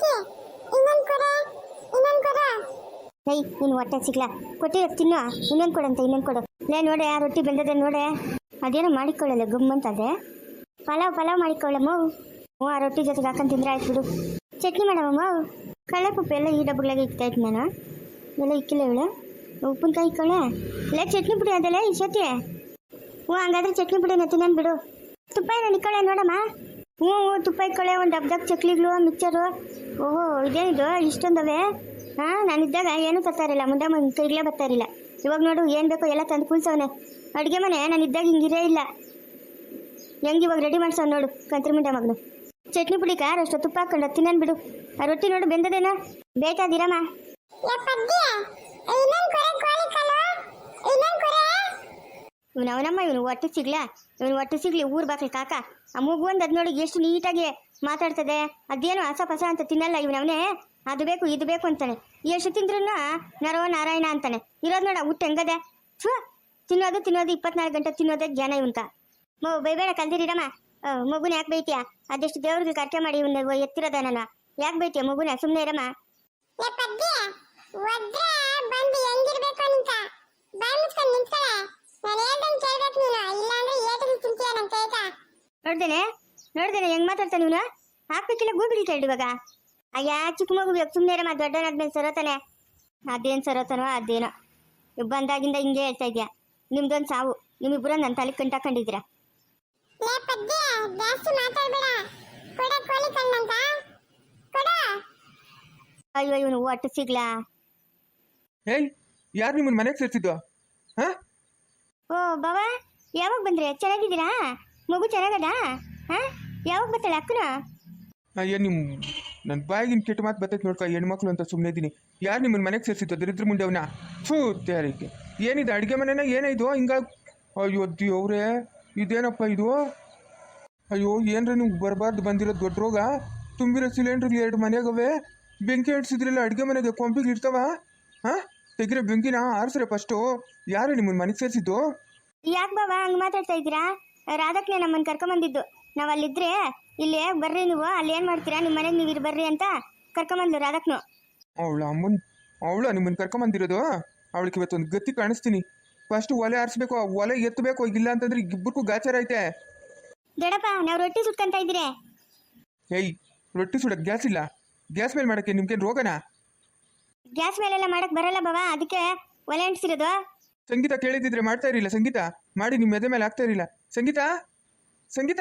ಅಕ್ಕಿ ಇನ್ನೊಂದು ನೀನು ಹೊಟ್ಟೆ ಸಿಗ್ಲಾ. ಕೊಟ್ಟಿರೋ ತಿನ್ನೋ. ಇನ್ನೊಂದು ಕೊಡಂತ ಇನ್ನೊಂದು ಕೊಡು. ಲೇ, ನೋಡೆ, ಆ ರೊಟ್ಟಿ ಬೆಂದದೆ ನೋಡೆ. ಅದೇನೋ ಮಾಡಿಕೊಳ್ಳಲ್ಲ ಗುಮ್ಮಂತದೆ ಪಲಾವ್ ಪಲಾವ್ ಮಾಡಿಕೊಳ್ಳಮ್ಮ ಹ್ಞೂ ಆ ರೊಟ್ಟಿ ಜೊತೆಗೆ ಹಾಕೊಂಡು ತಿಂದ್ರೆ ಆಯ್ತು ಬಿಡು. ಚಟ್ನಿ ಮಾಡಮ್ಮ ಕಳ್ಳೆಪಪ್ಪು ಎಲ್ಲ ಈ ಡಬ್ಬಗಳಾಗೆ ಇಕ್ತಾ ಇತ್ತು ನಾನು. ಎಲ್ಲ ಇಕ್ಕಿಲ್ಲ ಇವಳು. ಉಪ್ಪಿನಕಾಯಿ ಇಕ್ಕೊಳ್ಳೆ ಲೇ, ಚಟ್ನಿ ಪುಡಿ ಅದಲ್ಲ ಈ ಸತಿ ಹ್ಞೂ, ಹಂಗಾದ್ರೆ ಚಟ್ನಿ ಪುಡಿನ ತಿನ್ನೋಣ ಬಿಡು. ತುಪ್ಪ ಏನೋ ಇಕ್ಕೊಳ್ಳೆ ನೋಡಮ್ಮ. ಹ್ಞೂ ಹ್ಞೂ, ತುಪ್ಪ ಇಕ್ಕೊಳ್ಳೆ ಒಂದು ಡಬ್ದಾಗ ಚಕ್ಲಿಗಳು ಮಿಕ್ಚರು ಓಹೋ ಇದೇನಿದು ಇಷ್ಟೊಂದವೆ? ಹಾಂ ನಾನಿದ್ದಾಗ ಏನೂ ತರ್ತಾರಿಲ್ಲ ಮುಂದೆ ಮುಂದೆ ಬರ್ತಾ ಬರ್ತಾರಿಲ್ಲ ಇವಾಗ ನೋಡು ಏನು ಬೇಕೋ ಎಲ್ಲ ತಂದು ಕುಲ್ಸವನೆ ಅಡುಗೆ ಮನೆ ನಾನಿದ್ದಾಗ ಹಿಂಗಿರೇ ಇಲ್ಲ. ಹೆಂಗೆ ಇವಾಗ ರೆಡಿ ಮಾಡ್ಸವ್ ನೋಡು ಕಂತ್ರಿ ಮುಂಡೆ ಮಗನು. ಚಟ್ನಿ ಪುಡಿ ಖಾರ ಅಷ್ಟು ತುಪ್ಪ ಹಾಕೊಂಡು ತಿನ್ನನ್ ಬಿಡು. ಆ ರೊಟ್ಟಿ ನೋಡು ಬೆಂದದೇನೋ? ಬೇಕಾದಿರಮ್ಮ. ಇವನು ಅವನಮ್ಮ ಇವನು ಒಟ್ಟು ಸಿಗ್ಲಾ? ಇವನು ಹೊಟ್ಟೆ ಸಿಗ್ಲಿ ಊರ್ ಬಾಕ್ಲಿ ಕಾಕ. ಆ ಮೂಗು ಒಂದು ಅದ್ ನೋಡಿ ಎಷ್ಟು ನೀಟಾಗಿ ಮಾತಾಡ್ತದೆ ಅದೇನು ಹಸ ಪಸ ಅಂತ ತಿನ್ನಲ್ಲ ಇವನವನೇ. ಅದು ಬೇಕು ಇದು ಬೇಕು ಅಂತಾನೆ. ಎಷ್ಟು ತಿಂದ್ರೂ ನರೋ ನಾರಾಯಣ ಅಂತಾನೆ. ಇರೋದು ನೋಡ ಊಟ ಹೆಂಗದೆ. ಛೂ ತಿನ್ನೋದು ತಿನ್ನೋದು ಇಪ್ಪತ್ನಾಲ್ಕು ಗಂಟೆ ತಿನ್ನೋದೇ ಜ್ಞಾನ ಇವಂತ. ಮಗು ಬೈಬೇಡ ಕಲ್ದಿರಿಡಮ್ಮ ಮಗುನ ಯಾಕೆ ಬೈತೀಯ? ಅದೆಷ್ಟು ದೇವ್ರಿಗೆ ಕರ್ಕೆ ಮಾಡಿ ಇವನ್ನ ಎತ್ತಿರೋದ ನಾನು. ಯಾಕೆ ಬೈತೀಯ ಮಗುನ? ಸುಮ್ಮನೆ ಇರಮ್ಮ. ನೋಡ್ದೇನೆ? ನೋಡ್ದೇನೆ ಹೆಂಗ್ ಮಾತಾಡ್ತಾನೆ ಇವನು ಹಾಕ್ಬೇಕಿಲ್ಲ ಗೂಬಿಡಿ ಹಿಡಿತಾ ಇವಾಗ. ಅಯ್ಯ ಚಿಕ್ಕ ಮಗು ಬೇಕು ಸುಮ್ಮನೆ ಇರಮ್ಮ ದೊಡ್ಡವನಾದ್ಮೇಲೆ ಸರೋತಾನೆ. ಅದೇನು ಸರೋತನೋ ಅದೇನೋ. ಇವ್ ಬಂದಾಗಿಂದ ಹಿಂಗೆ ಹೇಳ್ತಾ ಇದೆಯಾ. ನಿಮ್ದೊಂದು ಸಾವು. ನಿಮ್ಮಿಬ್ಬರ ನನ್ನ ತಲೆ ಕಂಟಾಕೊಂಡಿದ್ದೀರಾ ಅಯ್ಯೋ ಇವನು ಒಟ್ಟು ಸಿಗ್ಲಾ. ಏಯ್ ಯಾರು ನಿಮ್ಮನ್ನ ಮನೆಗೆ ಸೇರ್ಸಿದ್ದು? ಹಾ? ಓ ಬಾವಾ ಯಾವಾಗ ಬಂದ್ರೆ? ಚೆನ್ನಾಗಿದ್ದೀರಾ? ಮಗು ಚೆನ್ನಾಗದ? ಹಾ? ಯಾವಾಗ ಬರ್ತಾಳೆ ಅಕ್ಕನ? ಅಯ್ಯ ನಿಮ್ಮ ನನ್ನ ಬಾಯಿಗಿನ ಕೆಟ್ಟ ಮಾತು ಬರ್ತೈತೆ ನೋಡ್ಕ ಹೆಣ್ಮಕ್ಳು ಅಂತ ಸುಮ್ಮನೆ ಇದ್ದೀನಿ. ಯಾರು ನಿಮ್ಮನ್ನ ಮನೆಗೆ ಸೇರಿಸಿದ್ದು? ದರಿದ್ರ ಮುಂದೆ ಅವನ? ಫೂ ತಯಾರಿಕೆ. ಏನಿದೆ? ಅಡುಗೆ ಮನೆನ ಏನೇ ಹಿಂಗ ಅಯ್ಯೋ, ದೇವ್ರೇ, ಇದೇನಪ್ಪ ಇದು? ಅಯ್ಯೋ, ಏನ್ರ ನೀವು ಬರಬಾರ್ದು ಬಂದಿರೋ ದೊಡ್ಡ ರೋಗ? ತುಂಬಿರೋ ಸಿಲಿಂಡ್ರ್ ಎರಡು ಮನೆಗವೆ? ಬೆಂಕಿ ಹಿಡ್ಸಿದ್ರಲ್ಲ ಅಡುಗೆ ಮನೆಗೆ ಕೊಂಪಿಗೆ ಇರ್ತಾವ ಹಾಂ? ತೆಗಿರೋ ಬೆಂಕಿನ ಆರಿಸ್ರೆ ಫಸ್ಟು. ಯಾರು ನಿಮ್ಮನ್ನ ಮನೆಗೆ ಸೇರಿಸಿದ್ದು? ಯಾಕೆ ಬಾಬಾ ಹಂಗೆ ಮಾತಾಡ್ತಾ ಇದ್ದೀರಾ? ರಾಧಕ್ಕೆ ನಮ್ಮನ್ನು ಕರ್ಕೊಂಬಂದಿದ್ದು. ನಾವು ಅಲ್ಲಿದ್ರೆ ಇಲ್ಲಿ ಬರ್ರಿ ನೀವು? ಅಲ್ಲಿ ಏನು ಮಾಡ್ತೀರಾ? ನಿಮ್ಮ ಮನೆಗೆ ನೀವು ಇಲ್ಲಿ ಬರ್ರಿ ಅಂತ ಕರ್ಕೊಂಬಂದ್ಲು ರಾಧಕ್ನು ಅವಳ ಅಮ್ಮನ್ ಅವಳ ನಿಮ್ಮನ್ನ ಕರ್ಕೊಂಬಂದಿರೋದು? ಅವಳಿಗೆ ಇವತ್ತೊಂದು ಗತಿ ಕಾಣಿಸ್ತೀನಿ. ಫಸ್ಟ್ ಒಲೆ ಆರಿಸ್ಬೇಕು ಆ ಒಲೆ ಎತ್ತಬೇಕು ಇಲ್ಲ ಅಂತಂದ್ರೆ ಇಬ್ಬರಿಗೂ ಗಾಚಾರ ಐತೆ. ದೊಡ್ಡಪ್ಪ ನಾವು ರೊಟ್ಟಿ ಸುಟ್ಕೊಂತ ಇದ್ದೀರಿ. ಏಯ್ ರೊಟ್ಟಿ ಸುಡಕ್ಕೆ ಗ್ಯಾಸ್ ಇಲ್ಲ. ಗ್ಯಾಸ್ ಮೇಲೆ ಮಾಡಕ್ಕೆ ನಿಮ್ಗೇನು ರೋಗನಾ? ಗ್ಯಾಸ್ ಮೇಲೆಲ್ಲ ಮಾಡಕ್ ಬರಲ್ಲ ಬಾವಾ ಅದಕ್ಕೆ ಒಲೆ ಅಂಟಿಸಿರೋದು. ಸಂಗೀತ ಕೇಳಿದಿದ್ರೆ ಮಾಡ್ತಾ ಇರಲಿಲ್ಲ ಸಂಗೀತ. ಮಾಡಿ ನಿಮ್ಮ ಎದೆ ಮೇಲೆ ಆಗ್ತಾ ಇರಲಿಲ್ಲ. ಸಂಗೀತ? ಸಂಗೀತ?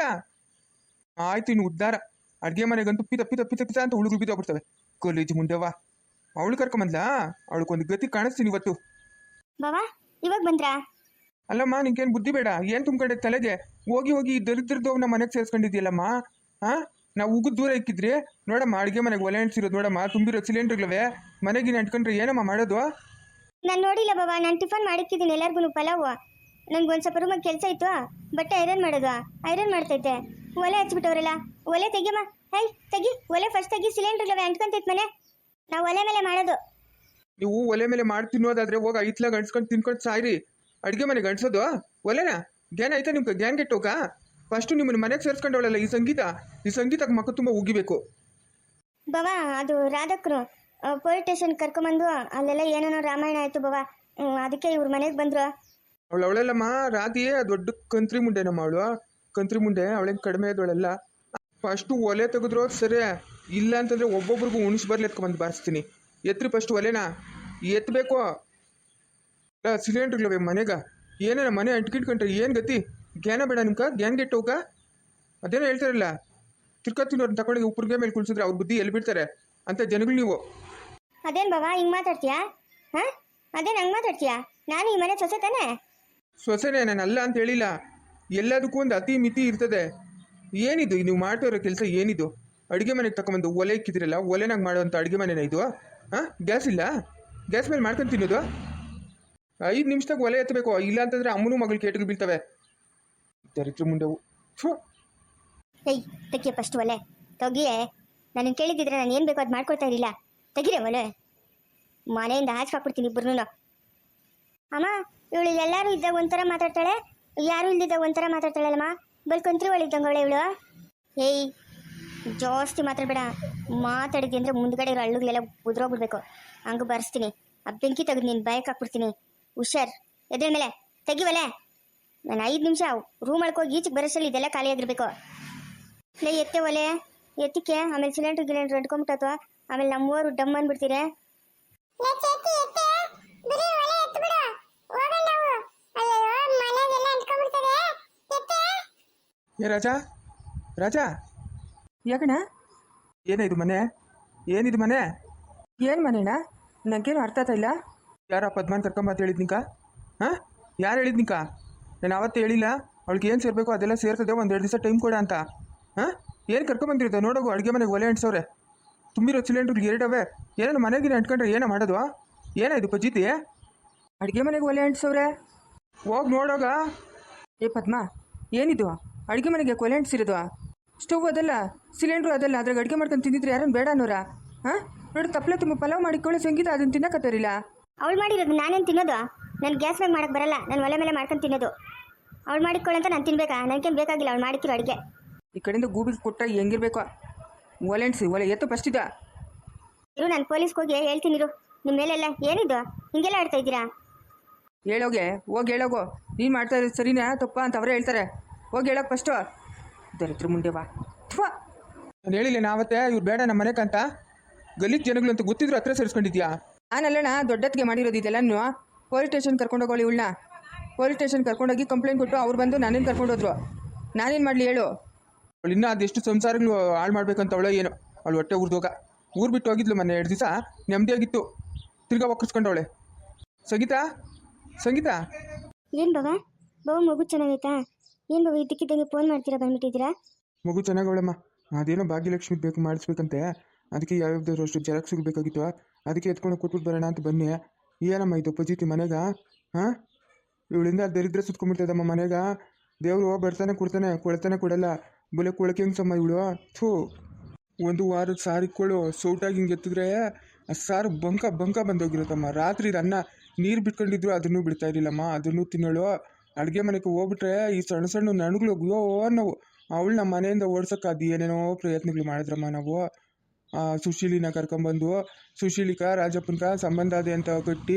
ಆಯ್ತು ಇನ್ನು ಉದ್ಧಾರ ಅಡುಗೆ ಮನೆಗಂತೂ ಪಿತ ಪಿತ ಪಿತ ಪಿತ ಅಂತ ಹುಳುಗಳು ಬಿದ್ದೋಗ್ಬಿಡ್ತವೆ ಕಾಲೇಜ್ ಮುಂದೆವ್ವ ಅವಳು ಕರ್ಕೊಂಬಂದ್ಲಾ? ಅವಳಿಗೊಂದು ಗತಿ ಕಾಣಿಸ್ತೀನಿ ಇವತ್ತು. ಬಾವಾ ಇವಾಗ ಬಂದ್ರಾ? ಅಲ್ಲಮ್ಮ ನಿಂಗೇನು ಬುದ್ಧಿ ಬೇಡ. ಏನು ತುಮ್ಕಡೆ ತಲೆಗೆ? ಹೋಗಿ ಹೋಗಿ ಈ ದರಿದ್ರದವ್ ನಮ್ಮ ಮನೆಗೆ ಸೇರಿಸ್ಕೊಂಡಿದ್ಯಲ್ಲಮ್ಮ? ಹಾಂ ನಾವು ಉಗಿದ್ ದೂರ ಇಕ್ಕಿದ್ರಿ. ನೋಡಮ್ಮ ಅಡುಗೆ ಮನೆಗೆ ಒಲೆ ಅಂಟಿಸಿರೋದು ನೋಡಮ್ಮ. ತುಂಬಿರೋ ಸಿಲಿಂಡರ್ಗಳವೆ. ಮನೆಗೆ ಅಂಟ್ಕೊಂಡ್ರೆ ಏನಮ್ಮ ಮಾಡೋದು? ನಾನು ನೋಡಿಲ್ಲ ಬಾಬಾ ನಾನು ಟಿಫನ್ ಮಾಡಿಕ್ಕಿದ್ದೀನಿ ಎಲ್ಲರಿಗೂ ಪಲಾವು. ನಂಗೆ ಒಂದು ಸ್ವಲ್ಪ ರೂಮಾಗ ಕೆಲಸ ಇತ್ತು. ಬಟ್ಟೆ ಐರನ್ ಮಾಡೋದು. ಐರನ್ ಮಾಡ್ತೈತೆ. ಒಲೆ ಹಚ್ಬಿಟ್ಟವ್ರಲ್ಲ ಒಲೆ ತೆಗಿಯಮ್ಮ. ಹೈ ತೆಗಿ. ಒಲೆ ಫಸ್ಟ್ ತೆಗಿ. ಸಿಲಿಂಡರ್ ಸಿಲಿಂಡರ್ಗಳವೆ ಅಂಟ್ಕೊಂತಿತ್ ಮನೆ. ನಾವು ಒಲೆ ಮೇಲೆ ಮಾಡೋದು. ನೀವು ಒಲೆ ಮೇಲೆ ಮಾಡಿ ತಿನ್ನೋದಾದ್ರೆ ಹೋಗಿ ಐತ್ಲ ಗಂಟ್ಸ್ಕೊಂಡು ತಿನ್ಕೊಂಡು ಸಾಯ್ರಿ. ಅಡುಗೆ ಮನೆ ಗಂಟ್ಸೋದು ಒಲೆನ? ಗ್ಯಾನ್ ಆಯ್ತಾ ನಿಮ್ಗೆ? ಗ್ಯಾನ್ ಕೆಟ್ಟೋಗ? ಫಸ್ಟು ನಿಮ್ಮನ್ನ ಮನೆಗೆ ಸೇರಿಸ್ಕೊಂಡವಳಲ್ಲ ಈ ಸಂಗೀತ? ಈ ಸಂಗೀತಕ್ಕೆ ಮಕ್ಕ ತುಂಬ ಉಗಿಬೇಕು. ಬಾಬಾ ಅದು ರಾಧಕ್ರು ಪೊಲೀಸ್ ಸ್ಟೇಷನ್ ಕರ್ಕೊಂಬಂದು ಅಲ್ಲೆಲ್ಲ ಏನೇನೋ ರಾಮಾಯಣ ಆಯ್ತು ಹ್ಮ್, ಅದಕ್ಕೆ ಇವ್ರ ಮನೆಗೆ ಬಂದ್ರು. ಅವಳು ಅವಳೆಲ್ಲಮ್ಮ ರಾಧಿಯೇ ದೊಡ್ಡ ಕಂತ್ರಿ ಮುಂಡೆನಮ್ಮ ಅವಳು. ಕಂತ್ರಿ ಮುಂದೆ ಅವಳೇನು ಕಡಿಮೆ ಇದ್ದವಳೆಲ್ಲ ಫಸ್ಟು ಒಲೆ ತೆಗೆದ್ರು ಸರಿ ಇಲ್ಲ ಅಂತಂದರೆ ಒಬ್ಬೊಬ್ರಿಗೂ ಉಣಿಸ್ ಬರಲಿ ಎತ್ಕೊಂಬಂದು ಬಾರಿಸ್ತೀನಿ. ಎತ್ರಿ ಫಸ್ಟ್ ಒಲೆನಾ. ಎತ್ತಬೇಕು ಸಿಲಿಂಡರ್ಗಳವೆ ಮನೆಗೆ. ಏನೇನ ಮನೆ ಅಂಟ್ಕಿಟ್ಕೊಂಡ್ರೆ ಏನು ಗತಿ? ಜ್ಞಾನ ಬೇಡ ನಿಮ್ಗೆ? ಜ್ಞಾನ ಗೆಟ್ಟೋಗ ಅದೇನೋ ಹೇಳ್ತಾರಲ್ಲ ತಿರ್ಕೊತ್ತಿನವ್ರನ್ನ ತಗೊಂಡು ಉಪ್ಪರಿಗೆ ಮೇಲೆ ಕುಳ್ಸಿದ್ರೆ ಅವ್ರ ಬುದ್ಧಿ ಎಲ್ಲಿ ಬಿಡ್ತಾರೆ ಅಂತ ಜನಗಳು ನೀವು. ಅದೇನು ಬಾಬಾ ಹಿಂಗೆ ಮಾತಾಡ್ತೀಯಾ? ಹಾಂ? ಅದೇನು ಹಂಗೆ ಮಾತಾಡ್ತೀಯಾ? ನಾನು ಈ ಮನೆ ಸೊಸೆ ತಾನೇ? ಸೊಸೆನೇ ನಾನು ಅಲ್ಲ ಅಂತ ಹೇಳಿಲ್ಲ. ಎಲ್ಲದಕ್ಕೂ ಒಂದು ಅತಿ ಮಿತಿ ಇರ್ತದೆ. ಏನಿದು? ನೀವು ಮಾಡ್ತಾ ಇರೋ ಕೆಲಸ ಏನಿದು? ಅಡುಗೆ ಮನೆಗೆ ತಗೊಂಬಂದು ಒಲೆ ಇಕ್ಕಿದ್ರಲ್ಲ, ಒಲೆನಾಗ ಮಾಡುವಂಥ ಅಡುಗೆ ಮನೆನ ಇದು? ಹಾಂ? ಗ್ಯಾಸ್ ಇಲ್ಲ? ಗ್ಯಾಸ್ ಮೇಲೆ ಮಾಡ್ಕೊಂಡು ತಿನ್ನೋದು? ಐದು ನಿಮಿಷದಾಗ ಒಲೆ ಎತ್ತಬೇಕು. ಇಲ್ಲ ಅಂತಂದ್ರೆ ಅಮ್ಮನೂ ಮಗಳು ಕೇಟಿಗೆ ಬೀಳ್ತವೆ. ದರಿದ್ರ ಮುಂದೆವು ಏಯ್ ತೆಗಿಯ ಫಸ್ಟ್ ಒಲೆ. ತೆಗಿಯೇ. ನಾನು ಕೇಳಿದ್ದಿದ್ರೆ ನಾನು ಏನು ಬೇಕೋ ಅದು ಮಾಡ್ಕೊಡ್ತಾ ಇರಲಿಲ್ಲ. ತೆಗಿರೆ ಒಲೆ. ಮನೆಯಿಂದ ಆಚೆ ಹಾಕ್ಬಿಡ್ತೀನಿ ಇಬ್ಬರು ಅಮ್ಮ, ಇವಳು ಎಲ್ಲರೂ ಇದ್ದಾಗ ಒಂಥರ ಮಾತಾಡ್ತಾಳೆ? ಯಾರು ಇಲ್ದಿದ್ದಾಗ ಒಂಥರ ಮಾತಾಡ್ತಾಳಲ್ಲಮ್ಮ? ಬಲ್ ಕಂತ್ರಿ ಒಳಿದ್ದಂಗೆ ಇವಳು. ಏಯ್, ಜಾಸ್ತಿ ಮಾತಾಡಬೇಡ. ಮಾತಾಡಿದ್ವಿ ಅಂದರೆ ಮುಂದ್ಗಡೆ ಇರೋ ಹಳ್ಳುಗಳೆಲ್ಲ ಉದ್ರೋಗ್ಬಿಡ್ಬೇಕು. ಹಂಗೆ ಬರ್ಸ್ತೀನಿ. ಆ ಬೆಂಕಿ ತೆಗೆದು ನೀನು ಬಯಕ್ ಹಾಕ್ಬಿಡ್ತೀನಿ. ಹುಷಾರ್. ಎದ್ರ ಮೇಲೆ. ತೆಗಿವಲೆ. ನಾನು ಐದು ನಿಮಿಷ ರೂಮ್ ಹೋಗಿ ಈಚೆಗೆ ಬರೋಸಲ್ಲಿ ಇದೆಲ್ಲ ಖಾಲಿ ಆಗಿರ್ಬೇಕು. ಲೇ, ಎತ್ತೆ ಒಲೆ. ಎತ್ತಿಕೆ ಆಮೇಲೆ ಸಿಲಿಂಡ್ರ್ ಗಿಲಿಂಡ್ರ್ ಅಥವಾ ಆಮೇಲೆ ನಮ್ಮೂರು ಡಮ್ ಅಂದ್ಬಿಡ್ತೀರಿ ಲೇ ಚೇತಿ ಎತ್ತೆ ಬಿಡಿ ಒಲೆ ಎತ್ತು ಬಿಡು ಹೋಗೋಣ ನಾವು ಅಯ್ಯೋ ಮನೆಗೆಲ್ಲ ಅಂಟ್ಕೊಂಡ್ಬಿಡ್ತದೆ ಎತ್ತೆ ಏ ರಾಜಾ? ರಾಜಾ? ಯಾಕಣ ಏನಿದು ಮನೆ? ಏನಿದು ಮನೆ? ಏನು ಮನೆಣ್ಣ? ನನಗೇನು ಅರ್ಥ ಆಗ್ತಾ ಇಲ್ಲ. ಯಾರ ಪದ್ಮನ್ ಕರ್ಕೊಂಬಂತ ಹೇಳಿದ್ನಿಕ ಹಾಂ? ಯಾರು ಹೇಳಿದ್ನಿಕ ನಾನು ಅವತ್ತು ಹೇಳಿಲ್ಲ. ಅವಳಿಗೆ ಏನು ಸೇರಬೇಕು ಅದೆಲ್ಲ ಸೇರ್ತದೆ ಒಂದು ಎರಡು ದಿವಸ ಟೈಮ್ ಕೊಡ ಅಂತ. ಹಾಂ? ಏನು ಕರ್ಕೊಂಬಂದಿರುತ್ತೆ ನೋಡೋಗು ಅಡುಗೆ ಮನೆಗೆ ಒಲೆ ಅಂಟ್ಸವ್ರೆ. ತುಂಬಿರೋ ಸಿಲಿಂಡ್ರಿಗೆ ಎರಡವೆ. ಏನೋ ಮನೆಗಿನ ಅಂಟ್ಕೊಂಡ್ರೆ ಏನೋ ಮಾಡೋದು? ಏನಾಯ್ತು ಪಜ್ಜಿತಿ ಅಡುಗೆ ಮನೆಗೆ ಒಲೆ ಅಂಟಿಸವ್ರೆ? ಹೋಗಿ ನೋಡೋಗ. ಏ ಪದ್ಮ ಏನಿದು? ಅಡುಗೆ ಮನೆಗೆ ಕೊಲೆ ಅಂಟಿಸಿರೋದು ಸ್ಟವ್ ಅದಲ್ಲ ಸಿಲಿಂಡ್ರು ಅದಲ್ಲ ಅದ್ರಾಗ ಅಡುಗೆ ಮಾಡ್ಕೊಂಡು ತಿಂದಿದ್ರೆ ಯಾರನ್ನು ಬೇಡ ಅನ್ನೋರ? ಹಾಂ? ನೋಡಿ ತಪ್ಪಲೆ ತುಂಬ ಪಲಾವ್ ಮಾಡಿಕೊಳ್ಳಿ ಸಂಗೀತ ಅದನ್ನು ತಿನ್ನಕತ್ತಾರಿಲ್ಲ ಅವಳು ಮಾಡಿರೋದು ನಾನೇನು ತಿನ್ನೋದು? ನಾನು ಗ್ಯಾಸ್ ಮೇಲೆ ಮಾಡಕ್ಕೆ ಬರಲ್ಲ ನಾನು ಒಲೆ ಮೇಲೆ ಮಾಡ್ಕೊಂಡು ತಿನ್ನೋದು. ಅವಳು ಮಾಡಿಕೊಳ್ಳಂತ ನಾನು ತಿನ್ಬೇಕಾ? ನನಗೇನು ಬೇಕಾಗಿಲ್ಲ ಅವಳು ಮಾಡಿಕ್ಕಿರೋ ಅಡುಗೆ. ಈ ಕಡೆಯಿಂದ ಗೂಬಿಗೆ ಕೊಟ್ಟ ಹೆಂಗಿರ್ಬೇಕು? ಒಲೆ ಅಂಟಿಸಿ ಒಲೆ ಎತ್ತು ಫಸ್ಟ್ ಇದ. ಇರು ನಾನು ಪೊಲೀಸ್ಗೆ ಹೋಗಿ ಹೇಳ್ತೀನಿ ಇರು. ನಿಮ್ಮ ಮೇಲೆಲ್ಲ ಏನಿದು? ಹಿಂಗೆಲ್ಲ ಆಡ್ತಾ ಇದ್ದೀರಾ? ಹೇಳೋಗೆ ಹೋಗಿ ಹೇಳೋಗೋ. ನೀನು ಮಾಡ್ತಾ ಇರೋದು ಸರಿನಾ ತಪ್ಪ ಅಂತ ಅವರೇ ಹೇಳ್ತಾರೆ. ಹೋಗಿ ಹೇಳೋಕೆ ಫಸ್ಟು ದರಿದ್ರ ಮುಂದೆ ಬಾ. ಥ್ವಾ ನಾನು ಹೇಳಿಲ್ಲ ನಾವತ್ತೆ ಇವ್ರು ಬೇಡ ನಮ್ಮ ಮನೆಗಂತ ಗಲೀಜ್ ಜನಗಳು ಅಂತ ಗೊತ್ತಿದ್ರು ಹತ್ರ ಸೇರಿಸ್ಕೊಂಡಿದ್ಯಾ? ನಾನಲ್ಲಣ್ಣ ದೊಡ್ಡತ್ತಿಗೆ ಮಾಡಿರೋದು ಇದೆಲ್ಲನೂ ಪೊಲೀಸ್ ಸ್ಟೇಷನ್ ಕರ್ಕೊಂಡೋಗೋಳಿ ಇವಳನ್ನ. ಪೊಲೀಸ್ ಸ್ಟೇಷನ್ ಕರ್ಕೊಂಡೋಗಿ ಕಂಪ್ಲೇಂಟ್ ಕೊಟ್ಟು ಅವ್ರು ಬಂದು ನಾನೇನು ಕರ್ಕೊಂಡೋದ್ರು ನಾನೇನು ಮಾಡಲಿ ಹೇಳು. ಅವಳು ಇನ್ನೂ ಅದೆಷ್ಟು ಸಂಸಾರಗಳು ಹಾಳು ಮಾಡ್ಬೇಕಂತ ಅವಳ ಏನು. ಅವಳು ಹೊಟ್ಟೆ ಉರ್ದೋಗ ಊರು ಬಿಟ್ಟು ಹೋಗಿದ್ಲು ಮೊನ್ನೆ ಎರಡು ದಿವಸ. ನೆಮ್ಮದಿಯಾಗಿತ್ತು ತಿರ್ಗಾ ಒಕ್ಕರ್ಸ್ಕೊಂಡವಳೆ ಸಂಗೀತಾ? ಸಂಗೀತಾ? ಏನು ಬಾಬಾ ಬಾಬಾ ಮಗು ಚೆನ್ನಾಗೈತಾ? ಏನು ಬಾಬು ಇದ್ದಕ್ಕಿದ್ದಂಗೆ ಫೋನ್ ಮಾಡ್ತೀರಾ, ಬಂದ್ಬಿಟ್ಟಿದ್ದೀರಾ? ಮಗು ಚೆನ್ನಾಗವಳಮ್ಮ. ಅದೇನೋ ಭಾಗ್ಯಲಕ್ಷ್ಮಿ ಬೇಕು ಮಾಡಿಸ್ಬೇಕಂತೆ. ಅದಕ್ಕೆ ಯಾವ್ಯಾವ್ದಾದ್ರು ಅಷ್ಟು ಜೆರಾಕ್ಸ್ ಬೇಕಾಗಿತ್ತು. ಅದಕ್ಕೆ ಎತ್ಕೊಂಡು ಕೊಟ್ಬಿಟ್ಟು ಬರೋಣ ಅಂತ ಬನ್ನಿ. ಏನಮ್ಮ ಇದು ಪಜಿತಿ ಮನೆಗ? ಹಾಂ? ಇವಳಿಂದ ದರಿದ್ರ ಸುತ್ಕೊಂಡ್ಬಿಡ್ತದಮ್ಮ ಮನೆಗ. ದೇವರು ಬರ್ತಾನೆ ಕೊಡ್ತಾನೆ, ಕೊಳ್ತಾನೆ ಕೊಡಲ್ಲ. ಬಲೆ ಕೊಳಕೆ ಹೆಂಗ್ಸಮ್ಮ ಇವಳು? ಥೂ. ಒಂದು ವಾರದ ಸಾರಿಕೊಳ್ಳು ಸೌಟಾಗಿ ಹಿಂಗೆ ಎತ್ತಿದ್ರೆ ಆ ಸಾರು ಬಂಕ ಬಂಕ ಬಂದೋಗಿರುತ್ತಮ್ಮ. ರಾತ್ರಿ ಅನ್ನ ನೀರು ಬಿಟ್ಕೊಂಡಿದ್ರು ಅದನ್ನು ಬಿಡ್ತಾ ಇರಲಿಲ್ಲಮ್ಮ, ಅದನ್ನು ತಿನ್ನೋಳು. ಅಡುಗೆ ಮನೆಗೆ ಹೋಗ್ಬಿಟ್ರೆ ಈ ಸಣ್ಣ ಸಣ್ಣ ನನಗಳು ಅಯ್ಯೋ ನಾವು ಅವಳು ನಮ್ಮ ಮನೆಯಿಂದ ಓಡ್ಸಕ್ಕೆ ಅದು ಏನೇನೋ ಪ್ರಯತ್ನಗಳು ಮಾಡಿದ್ರಮ್ಮ ನಾವು. ಆ, ಸುಶೀಲಿನ ಕರ್ಕೊಂಬಂದು ಸುಶೀಲಿಕ ರಾಜಪ್ಪನ್ಕ ಸಂಬಂಧ ಅದೇ ಅಂತ ಕಟ್ಟಿ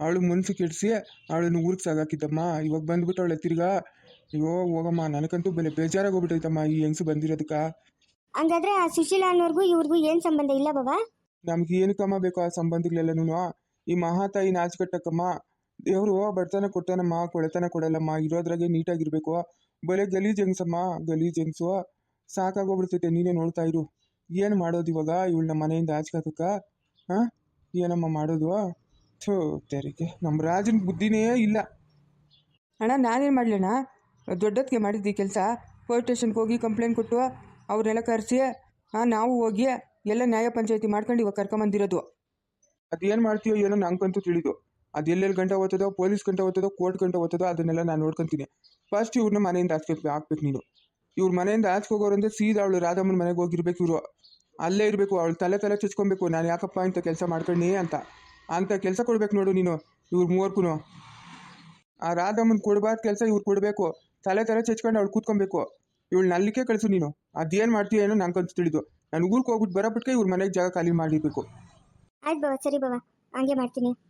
ಅವಳು ಮುನ್ಸು ಕೆಡಿಸಿ ಅವಳನ್ನು ಊರಿಗೆ ಸಾಗಾಕಿದ್ದಮ್ಮ. ಇವಾಗ ಬಂದ್ಬಿಟ್ಟು ಅವಳೆ ತಿರ್ಗಾ ಅಯ್ಯೋ ಹೋಗಮ್ಮ ನನಗಂತೂ ಬೆಲೆ ಬೇಜಾರಾಗಿ ಹೋಗ್ಬಿಟ್ಟೈತಮ್ಮ ಈ ಹೆಂಗ್ಸು ಬಂದಿರೋದಕ್ಕ. ಹಂಗಾದ್ರೆ ಆ ಸುಶೀಲಾ ಅನ್ನೋರ್ಗೂ ಇವ್ರಿಗೂ ಏನು ಸಂಬಂಧ ಇಲ್ಲ ಬಾಬಾ? ನಮ್ಗೆ ಏನಕ್ಕಮ್ಮ ಬೇಕು ಆ ಸಂಬಂಧಗಳೆಲ್ಲನೂ ಈ ಮಹಾತಾಯಿ ನಾಚ್ಕಟ್ಟಕ್ಕಮ್ಮ ದೇವರು ಬಡತನ ಕೊಡ್ತಾನಮ್ಮ ಕೊಳೆತನ ಕೊಡಲ್ಲಮ್ಮ ಇರೋದ್ರಾಗೆ ನೀಟಾಗಿರ್ಬೇಕು. ಬಲೆ ಗಲೀಜ್ ಹೆಂಗ್ಸಮ್ಮ ಗಲೀಜ್ ಹೆಂಗ್ಸು. ಸಾಕಾಗೋಗ್ಬಿಡ್ತೈತೆ ನೀನೇ ನೋಡ್ತಾ ಇರು. ಏನು ಮಾಡೋದು ಇವಾಗ ಇವಳನ್ನ ಮನೆಯಿಂದ ಆಚೆಗಾಕಕ್ಕ ಹಾಂ? ಏನಮ್ಮ ಮಾಡೋದು? ಥೋ ತೆರಿಗೆ. ನಮ್ಮ ರಾಜನ ಬುದ್ಧಿನೇ ಇಲ್ಲ. ಅಣ್ಣ ನಾನೇನು ಮಾಡಲಣ್ಣ? ದೊಡ್ಡದಕ್ಕೆ ಮಾಡಿದ್ದಿ ಕೆಲಸ. ಪೊಲೀಸ್ ಸ್ಟೇಷನ್ಗೆ ಹೋಗಿ ಕಂಪ್ಲೇಂಟ್ ಕೊಟ್ಟು ಅವ್ರನ್ನೆಲ್ಲ ಕರೆಸಿ ಹಾಂ ನಾವು ಹೋಗಿ ಎಲ್ಲ ನ್ಯಾಯ ಪಂಚಾಯತಿ ಮಾಡ್ಕೊಂಡು ಇವಾಗ ಕರ್ಕೊಂಬಂದಿರೋದು. ಅದೇನು ಮಾಡ್ತೀಯೋ ಏನೋ ನಂಗಂತೂ ತಿಳಿದು. ಅದು ಎಲ್ಲೆಲ್ಲಿ ಗಂಟೆ ಓದ್ತದೋ, ಪೊಲೀಸ್ ಗಂಟೆ ಓದ್ತದೋ, ಕೋರ್ಟ್ ಗಂಟೆ ಓದ್ತದೋ, ಅದನ್ನೆಲ್ಲ ನಾನು ನೋಡ್ಕೊಂತೀನಿ. ಫಸ್ಟ್ ಇವ್ರನ್ನ ಮನೆಯಿಂದ ಆಚೆ ಹಾಕ್ಬೇಕು ನೀನು. ಇವ್ರ ಮನೆಯಿಂದ ಆಚೆ ಹೋಗೋರಂದ್ರೆ ಸೀದಾ ಅವಳು ರಾಧಮ್ಮನ ಮನೆಗೆ ಹೋಗಿರ್ಬೇಕು ಇವರು. ಅಲ್ಲೇ ಇರಬೇಕು, ಅವಳು ತಲೆ ತಲೆ ಚುಚ್ಕೊಬೇಕು, ನಾನು ಯಾಕಪ್ಪ ಇಂಥ ಕೆಲಸ ಮಾಡ್ಕೊಂಡಿ ಅಂತ. ಅಂತ ಕೆಲಸ ಕೊಡ್ಬೇಕು ನೋಡು ನೀನು, ಇವ್ರ ಮೂವರ್ಗೂ ಆ ರಾಧಮ್ಮನ ಕೊಡಬಾರ್ದು ಕೆಲಸ ಇವ್ರು ಕೊಡಬೇಕು. ತಲೆ ತಲೆ ಚಚ್ಕೊಂಡು ಅವಳು ಕೂತ್ಕೊಬೇಕು. ಇವಳು ನಲ್ಲಿಕೆ ಕಳಿಸು ನೀನು. ಅದೇನು ಮಾಡ್ತೀಯ ಏನೋ ಅಂತ ತಿಳಿದು. ನಾನು ಊರಿಗೆ ಹೋಗ್ಬಿಟ್ಟು ಬರೋಬಿಟ್ಕೆ ಇವ್ರ ಮನೆಗೆ ಜಾಗ ಖಾಲಿ ಮಾಡಿರ್ಬೇಕು. ಆಯ್ತು ಬಾಬಾ ಸರಿ ಬಾಬಾ ಹಂಗೆ ಮಾಡ್ತೀನಿ.